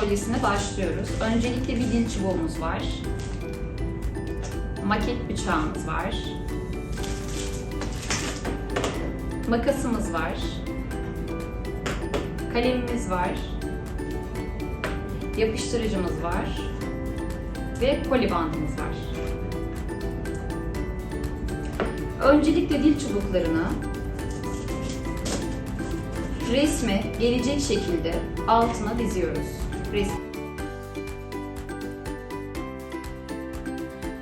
atölyesine başlıyoruz. Öncelikle bir dil çubuğumuz var. Maket bıçağımız var. Makasımız var. Kalemimiz var. Yapıştırıcımız var. Ve koli bandımız var. Öncelikle dil çubuklarını resme gelecek şekilde altına diziyoruz. Res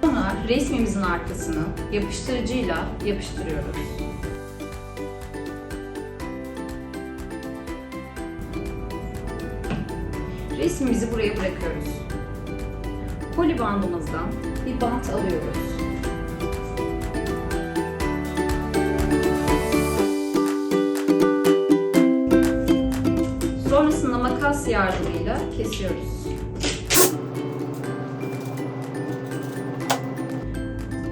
Sonra resmimizin arkasını yapıştırıcıyla yapıştırıyoruz. Resmimizi buraya bırakıyoruz. Koli bandımızdan bir bant alıyoruz. Yardımıyla kesiyoruz.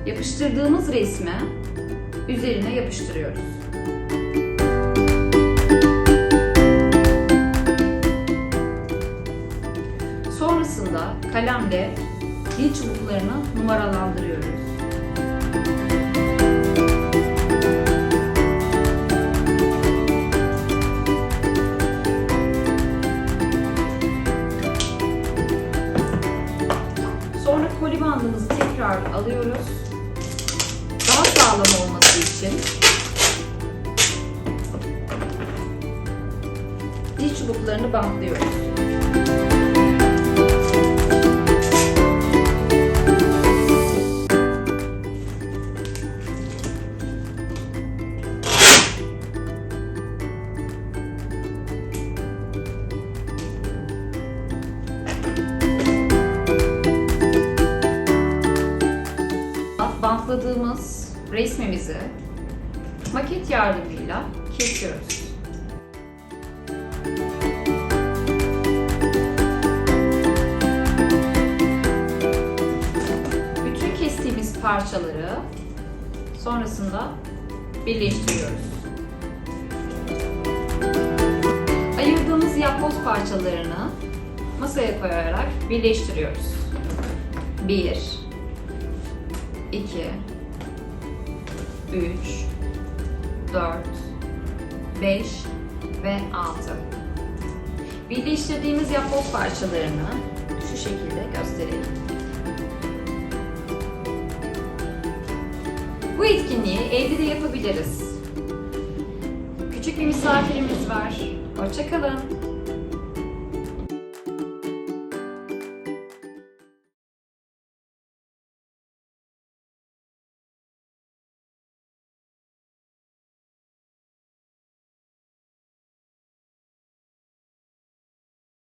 Yapıştırdığımız resmi üzerine yapıştırıyoruz. Sonrasında kalemle dil çubuklarını numaralandırıyoruz. Koli bandımızı tekrar alıyoruz. Daha sağlam olması için dil çubuklarını bantlıyoruz. Bantladığımız resmimizi maket yardımıyla kesiyoruz. Bütün kestiğimiz parçaları sonrasında birleştiriyoruz. Ayırdığımız yapboz parçalarını masaya koyarak birleştiriyoruz. 1 2 3 4 5 ve 6 Birleştirdiğimiz yapboz parçalarını şu şekilde gösterelim. Bu etkinliği evde de yapabiliriz. Küçük bir misafirimiz var. Hoşçakalın.